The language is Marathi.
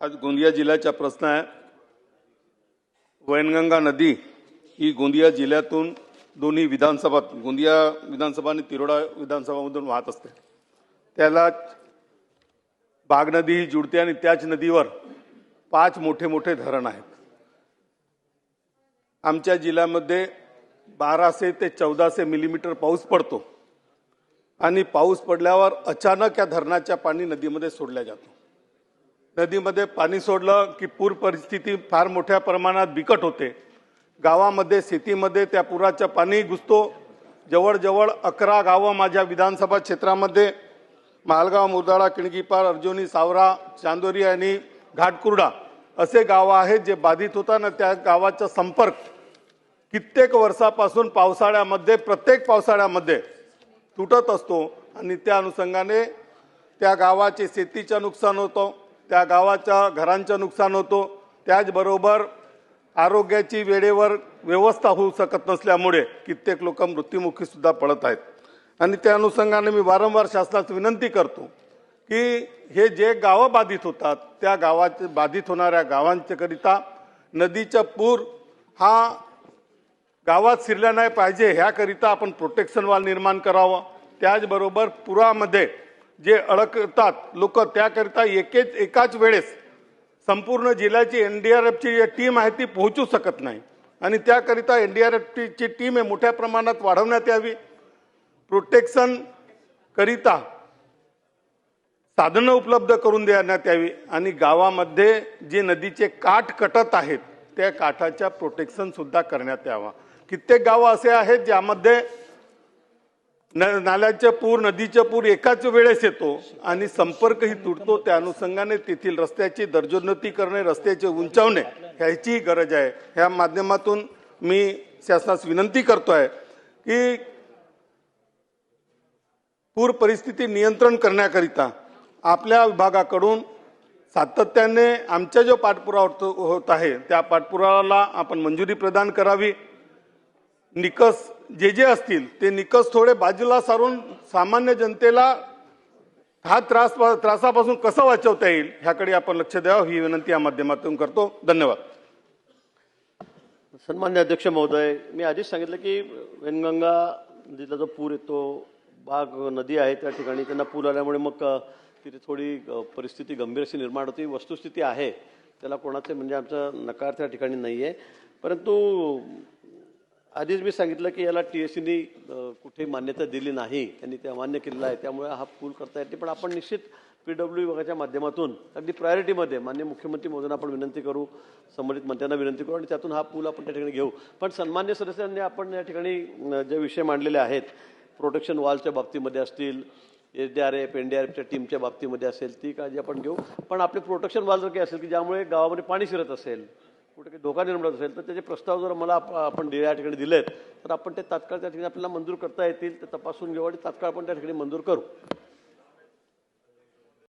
आज गोंदिया जिल्ह्याचा प्रश्न आहे. वैनगंगा नदी ही गोंदिया जिल्ह्यातून दोन्ही विधानसभा गोंदिया विधानसभा आणि तिरोडा विधानसभामधून वाहत असते. त्याला बाग नदी ही जुडते आणि त्याच नदीवर पाच मोठे मोठे धरण आहेत. आमच्या जिल्ह्यामध्ये बाराशे ते चौदाशे मिलीमीटर पाऊस पडतो आणि पाऊस पडल्यावर अचानक या धरणाच्या पाणी नदीमध्ये सोडल्या जातो. नदीमध्ये पाणी सोडलं की पूर परिस्थिती फार मोठ्या प्रमाणात बिकट होते. गावामध्ये शेतीमध्ये त्या पुराचं पाणी घुसतो. जवळजवळ अकरा गावं माझ्या विधानसभा क्षेत्रामध्ये मालगाव मुरदाळा किणगीपार अर्जुनी सावरा चांदोरी आणि घाटकुर्डा असे गावं आहेत जे बाधित होताना त्या गावाचा संपर्क कित्येक वर्षापासून पावसाळ्यामध्ये प्रत्येक पावसाळ्यामध्ये तुटत असतो आणि त्या अनुषंगाने त्या गावाचे शेतीचं नुकसान होतं. त्या गावाच्या घरांचं नुकसान होतो. त्याचबरोबर आरोग्याची वेळेवर व्यवस्था होऊ शकत नसल्यामुळे कित्येक लोक मृत्युमुखीसुद्धा पडत आहेत. आणि त्या अनुषंगाने मी वारंवार शासनास विनंती करतो की हे जे गावं बाधित होतात त्या गावाचे बाधित होणाऱ्या गावांच्याकरिता नदीचा पूर हा गावात शिरला नाही पाहिजे ह्याकरिता आपण प्रोटेक्शन वाल निर्माण करावं. त्याचबरोबर पुरामध्ये जे अडकतात लोक त्याकरिता एकेच एकाच वेळेस संपूर्ण जिल्ह्याची एन डी आर एफची जी टीम आहे ती पोहोचू शकत नाही. आणि त्याकरिता एन डी आर एफची टीम आहे मोठ्या प्रमाणात वाढवण्यात यावी. प्रोटेक्शन करिता साधनं उपलब्ध करून देण्यात यावी. आणि गावामध्ये जे नदीचे काठ कटत आहेत त्या काठाच्या प्रोटेक्शनसुद्धा करण्यात यावा. कित्येक गावं असे आहेत ज्यामध्ये न- नाल्याचे पूर नदीचे पूर एकाच वेळेस येतो आणि संपर्कही तुटतो. त्या अनुषंगाने तेथील रस्त्याची दर्जोन्नती करणे रस्त्याचे उंचावणे ह्याचीही गरज आहे. ह्या माध्यमातून मी शासनास विनंती करतो आहे की पूर परिस्थिती नियंत्रण करण्याकरिता आपल्या विभागाकडून सातत्याने आमच्या जो पाठपुरावा होत आहे त्या पाठपुरावाला आपण मंजुरी प्रदान करावी. निकस जे जे असतील ते निकष थोडे बाजूला सारून सामान्य जनतेला हा त्रास त्रासापासून कसं वाचवता येईल ह्याकडे आपण लक्ष द्यावं ही विनंती या माध्यमातून करतो. धन्यवाद. सन्मान्य अध्यक्ष महोदय मी आधीच सांगितलं की वेनगंगा नदीला जो पूर येतो बाग नदी आहे त्या ठिकाणी त्यांना पूर आल्यामुळे मग तिथे थोडी परिस्थिती गंभीर अशी निर्माण होती वस्तुस्थिती आहे त्याला कोणाचे म्हणजे आमचा नकार त्या ठिकाणी नाही आहे परंतु आधीच मी सांगितलं की याला टी एस सीनी कुठे मान्यता दिली नाही. त्यांनी ते मान्य केलेलं आहे. त्यामुळे हा पूल करता येते पण आपण निश्चित पी डब्ल्यू विभागाच्या माध्यमातून अगदी प्रायोरिटीमध्ये मान्य मुख्यमंत्री मोदींना आपण विनंती करू संबंधित मंत्र्यांना विनंती करू आणि त्यातून हा पूल आपण त्या ठिकाणी घेऊ. पण सन्मान्य सदस्यांनी आपण या ठिकाणी जे विषय मांडलेले आहेत प्रोटेक्शन वॉलच्या बाबतीमध्ये असतील S D R F N D R एफच्या टीमच्या बाबतीमध्ये असेल ती काळजी आपण घेऊ. पण आपले प्रोटेक्शन वॉल जर काही असेल की ज्यामुळे गावामध्ये पाणी शिरत असेल कुठे काही धोका निर्माण असेल तर त्याचे प्रस्ताव जर मला आप- आपण दि- या ठिकाणी दिलेत तर आपण ते तात्काळ त्या ठिकाणी आपल्याला मंजूर करता येतील ते तपासून घेऊ आणि तात्काळ आपण त्या ठिकाणी मंजूर करू.